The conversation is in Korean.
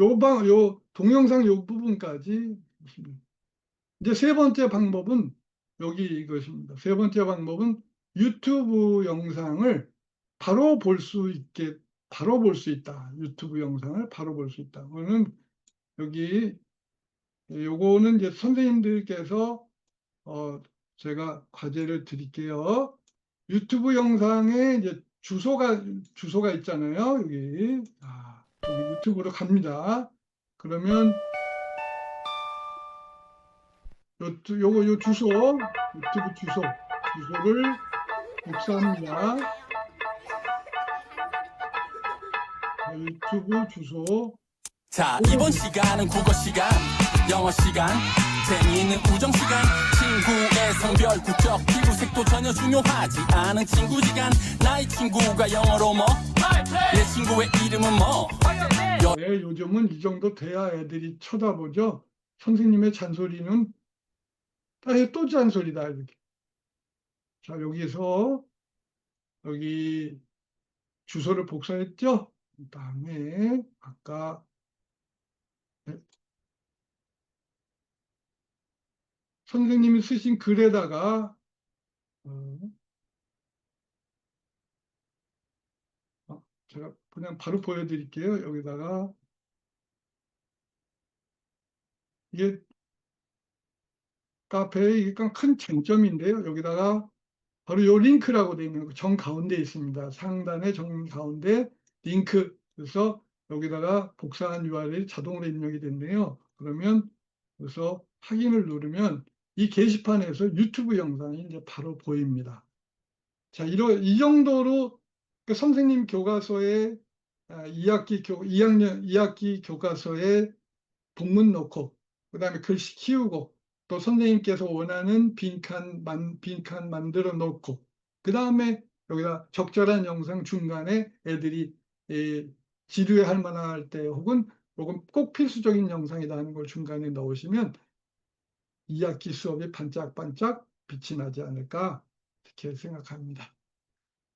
요 방, 요 동영상 요 부분까지. 이제 세 번째 방법은 여기 이것입니다. 세 번째 방법은 유튜브 영상을 바로 볼 수 있게, 바로 볼 수 있다. 유튜브 영상을 바로 볼 수 있다. 그거는 여기, 요거는 이제 선생님들께서, 어, 제가 과제를 드릴게요. 유튜브 영상에 이제 주소가, 주소가 있잖아요. 여기. 아, 유튜브로 갑니다. 그러면 요, 주- 요거 요 주소 유튜브 주소 주소를 복사합니다. 자, 유튜브 주소 자 이번 시간은 국어 시간 영어 시간 재미있는 우정 시간 성별 국적 피부 색도 전혀 중요하지 않은 친구 시간 나의 친구가 영어로 뭐 내 친구의 이름은 뭐 네, 요즘은 이 정도 돼야 애들이 쳐다보죠. 선생님의 잔소리는 아예 또 잔소리다 이렇게. 자 여기서 여기 주소를 복사했죠. 그다음에 아까 네. 선생님이 쓰신 글에다가 어, 어, 제가 그냥 바로 보여드릴게요. 여기다가 이게 카페의 큰 장점인데요. 여기다가 바로 요 링크라고 되어 있는 거정 가운데 있습니다. 상단의 정 가운데 링크. 그래서 여기다가 복사한 URL이 자동으로 입력이 된대요. 그러면 그래서 확인을 누르면 이 게시판에서 유튜브 영상이 이제 바로 보입니다. 자, 이러, 이 정도로 그 선생님 교과서에 아, 2학기 교, 2학년 2학기 교과서에 본문 넣고 그 다음에 글씨 키우고 또 선생님께서 원하는 빈칸 만 빈칸 만들어 놓고 그 다음에 여기다 적절한 영상 중간에 애들이 예, 지루해 할 만할 때 혹은 혹은 꼭 필수적인 영상이다 하는 걸 중간에 넣으시면 2학기 수업이 반짝반짝 빛이 나지 않을까 이렇게 생각합니다.